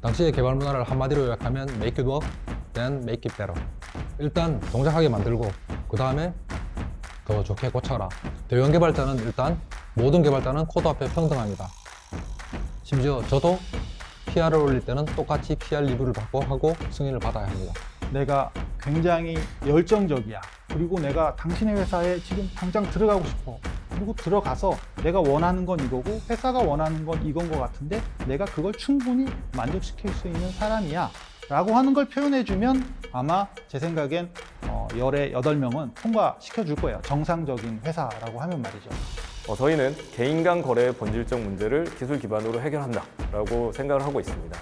당시의 개발 문화를 한마디로 요약하면 make it work, then make it better. 일단 동작하게 만들고 그 다음에 더 좋게 고쳐라. 대형 개발자는 일단 모든 개발자는 코드 앞에 평등합니다. 심지어 저도 PR을 올릴 때는 똑같이 PR 리뷰를 받고 하고 승인을 받아야 합니다. 내가 굉장히 열정적이야. 그리고 내가 당신의 회사에 지금 당장 들어가고 싶어. 그리고 들어가서 내가 원하는 건 이거고 회사가 원하는 건 이건 것 같은데 내가 그걸 충분히 만족시킬 수 있는 사람이야. 라고 하는 걸 표현해주면 아마 제 생각엔 어, 열에 여덟 명은 통과시켜 줄 거예요. 정상적인 회사라고 하면 말이죠. 어, 저희는 개인 간 거래의 본질적 문제를 기술 기반으로 해결한다 라고 생각을 하고 있습니다.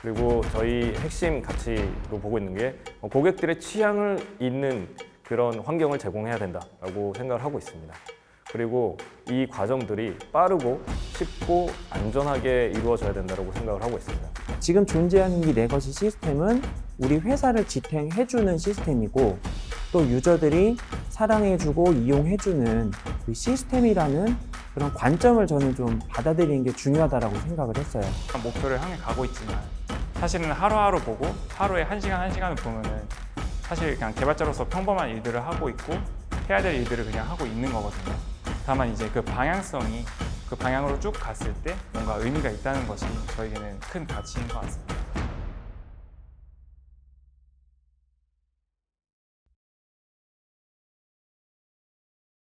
그리고 저희 핵심 가치로 보고 있는 게 어, 고객들의 취향을 잇는 그런 환경을 제공해야 된다라고 생각을 하고 있습니다. 그리고 이 과정들이 빠르고 쉽고 안전하게 이루어져야 된다고 생각을 하고 있습니다. 지금 존재하는 이 레거시 시스템은 우리 회사를 지탱해주는 시스템이고 또 유저들이 사랑해주고 이용해주는 그 시스템이라는 그런 관점을 저는 좀 받아들이는 게 중요하다고 생각을 했어요. 목표를 향해 가고 있지만 사실은 하루하루 보고 하루에 한 시간 한 시간을 보면은 사실 그냥 개발자로서 평범한 일들을 하고 있고 해야 될 일들을 그냥 하고 있는 거거든요. 다만 이제 그 방향성이 그 방향으로 쭉 갔을 때 뭔가 의미가 있다는 것이 저에게는 큰 가치인 것 같습니다.